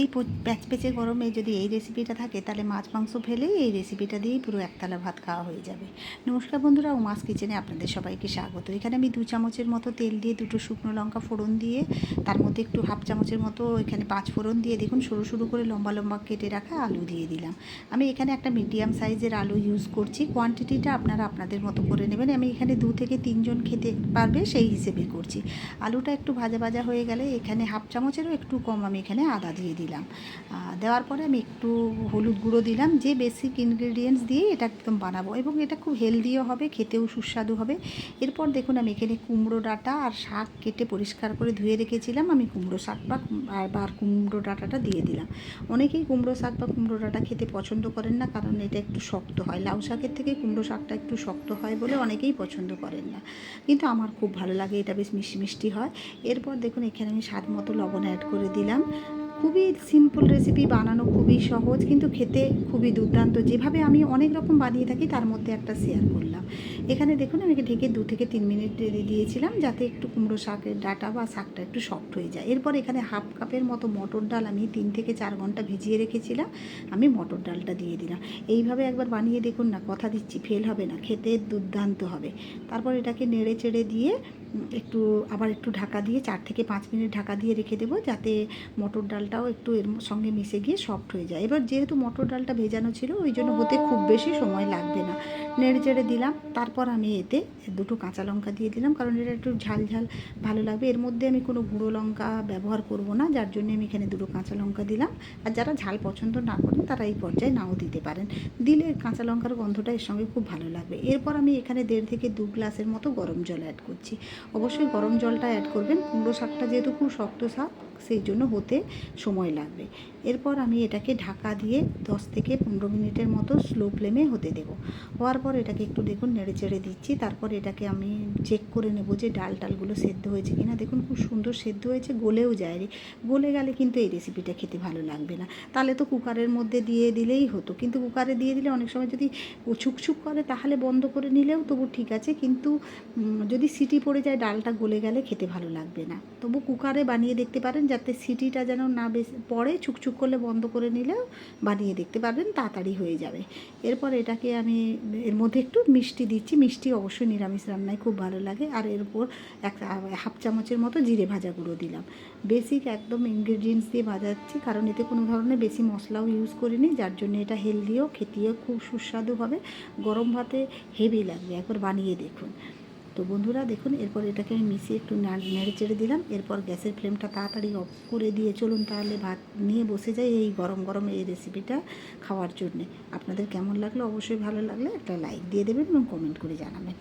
এই প্যাচ পেচে গরমে যদি এই রেসিপিটা থাকে, তাহলে মাছ মাংস ফেলেই এই রেসিপিটা দিয়েই পুরো একতলা ভাত খাওয়া হয়ে যাবে। নমস্কার বন্ধুরা, উমাস কিচেনে আপনাদের সবাইকে স্বাগত। এখানে আমি দু চামচের মতো তেল দিয়ে দুটো শুকনো লঙ্কা ফোড়ন দিয়ে, তার মধ্যে একটু হাফ চামচের মতো এখানে পাঁচ ফোড়ন দিয়ে, দেখুন সরু সরু করে লম্বা লম্বা কেটে রাখা আলু দিয়ে দিলাম। আমি এখানে একটা মিডিয়াম সাইজের আলু ইউজ করছি। কোয়ান্টিটিটা আপনারা আপনাদের মতো করে নেবেন। আমি এখানে দু থেকে তিনজন খেতে পারবে সেই হিসেবে করছি। আলুটা একটু ভাজা ভাজা হয়ে গেলে এখানে হাফ চামচেরও একটু কম আমি এখানে আদা দিয়ে দিলাম। দেওয়ার পরে আমি একটু হলুদ গুঁড়ো দিলাম, যে বেসিক ইনগ্রেডিয়েন্টস দিয়ে এটা একদম বানাবো। এবং এটা খুব হেলদিও হবে, খেতেও সুস্বাদু হবে। এরপর দেখুন আমি এখানে কুমড়ো ডাঁটা আর শাক কেটে পরিষ্কার করে ধুয়ে রেখেছিলাম। আমি কুমড়ো শাক বা আর- কুমড়ো ডাঁটাটা দিয়ে দিলাম। অনেকেই কুমড়ো শাক বা কুমড়ো ডাঁটা খেতে পছন্দ করেন না, কারণ এটা একটু শক্ত হয়। লাউ শাকের থেকে কুমড়ো শাকটা একটু শক্ত হয় বলে অনেকেই পছন্দ করেন না। কিন্তু আমার খুব ভালো লাগে, এটা বেশ মিষ্টি মিষ্টি হয়। এরপর দেখুন এখানে আমি স্বাদ মতো লবণ অ্যাড করে দিলাম। খুবই সিম্পল রেসিপি বানানো খুবই সহজ, কিন্তু খেতে খুবই দুর্দান্ত। যেভাবে আমি অনেক রকম বানিয়ে থাকি, তার মধ্যে একটা শেয়ার করলাম। এখানে দেখুন, আমি ঢেকে দু থেকে তিন মিনিট দিয়ে দিয়েছিলাম, যাতে একটু কুমড়ো শাকের ডাটা বা শাকটা একটু সফট হয়ে যায়। এরপর এখানে হাফ কাপের মতো মটর ডাল আমি তিন থেকে চার ঘণ্টা ভিজিয়ে রেখেছিলাম। আমি মটর ডালটা দিয়ে দিলাম। এইভাবে একবার বানিয়ে দেখুন না, কথা দিচ্ছি ফেল হবে না, খেতে দুর্দান্ত হবে। তারপর এটাকে নেড়ে চেড়ে দিয়ে একটু, আবার একটু ঢাকা দিয়ে, চার থেকে পাঁচ মিনিট ঢাকা দিয়ে রেখে দেবো, যাতে মটর ডালটাও একটু এর সঙ্গে মিশে গিয়ে সফট হয়ে যায়। এবার যেহেতু মটর ডালটা ভেজানো ছিল, ওই জন্য হতে খুব বেশি সময় লাগবে না। নেড়ে চেড়ে দিলাম, তারপর আমি এতে দুটো কাঁচা লঙ্কা দিয়ে দিলাম, কারণ এটা একটু ঝাল ঝাল ভালো লাগবে। এর মধ্যে আমি কোনো গুঁড়ো লঙ্কা ব্যবহার করব না, যার জন্য আমি এখানে দুটো কাঁচা লঙ্কা দিলাম। আর যারা ঝাল পছন্দ না করেন, তারা এই পর্যায়ে নাও দিতে পারেন। দিলে কাঁচা লঙ্কার গন্ধটা এর সঙ্গে খুব ভালো লাগবে। এরপর আমি এখানে দেড় থেকে দু গ্লাসের মতো গরম জল অ্যাড করছি। অবশ্যই গরম জলটা অ্যাড করবেন। কুমড়ো শাকটা যেহেতু খুব শক্ত শাক সেই জন্য হতে সময় লাগবে। এরপর আমি এটাকে ঢাকা দিয়ে দশ থেকে পনেরো মিনিটের মতো স্লো ফ্লেমে হতে দেবো। হওয়ার পর এটাকে একটু দেখুন নেড়ে চেড়ে দিচ্ছি। তারপর এটাকে আমি চেক করে নেব যে ডাল টালগুলো সেদ্ধ হয়েছে কিনা। দেখুন খুব সুন্দর সেদ্ধ হয়েছে, গলেও যায়নি। গলে গেলে কিন্তু এই রেসিপিটা খেতে ভালো লাগবে না। তাহলে তো কুকারের মধ্যে দিয়ে দিলেই হতো। কিন্তু কুকারে দিয়ে দিলে অনেক সময় যদি ছুকছুক করে তাহলে বন্ধ করে নিলেও তবু ঠিক আছে। কিন্তু যদি সিটি পড়ে যায়, ডালটা গলে গেলে খেতে ভালো লাগবে না। তবু কুকারে বানিয়ে দেখতে পারেন যাতে সিটিটা যেন না বেশি পড়ে ছুকছুক করলে বন্ধ করে নিলেও বানিয়ে দেখতে পারবেন, তাড়াতাড়ি হয়ে যাবে। এরপর এটাকে আমি এর মধ্যে একটু মিষ্টি দিচ্ছি। মিষ্টি অবশ্যই নিরামিষ রান্নায় খুব ভালো লাগে। আর এর উপর এক হাফ চামচের মতো জিরে ভাজা গুঁড়ো দিলাম। বেসিক একদম ইনগ্রিডিয়েন্টস দিয়ে ভাজাচ্ছি, কারণ এতে কোনো ধরনের বেশি মশলাও ইউজ করিনি, যার জন্য এটা হেলদিও খেতেও খুব সুস্বাদু হবে। গরম ভাতে হেভি লাগবে। একবার বানিয়ে দেখুন। তো বন্ধুরা দেখুন, এরপর এটাকে আমি মিশিয়ে একটু নেড়ে চেড়ে দিলাম। এরপর গ্যাসের ফ্লেমটা তাড়াতাড়ি অফ করে দিয়ে চলুন তাহলে ভাত নিয়ে বসে যাই এই গরম গরম এই রেসিপিটা খাওয়ার জন্যে। আপনাদের কেমন লাগল? অবশ্যই ভালো লাগলে একটা লাইক দিয়ে দেবেন এবং কমেন্ট করে জানাবেন।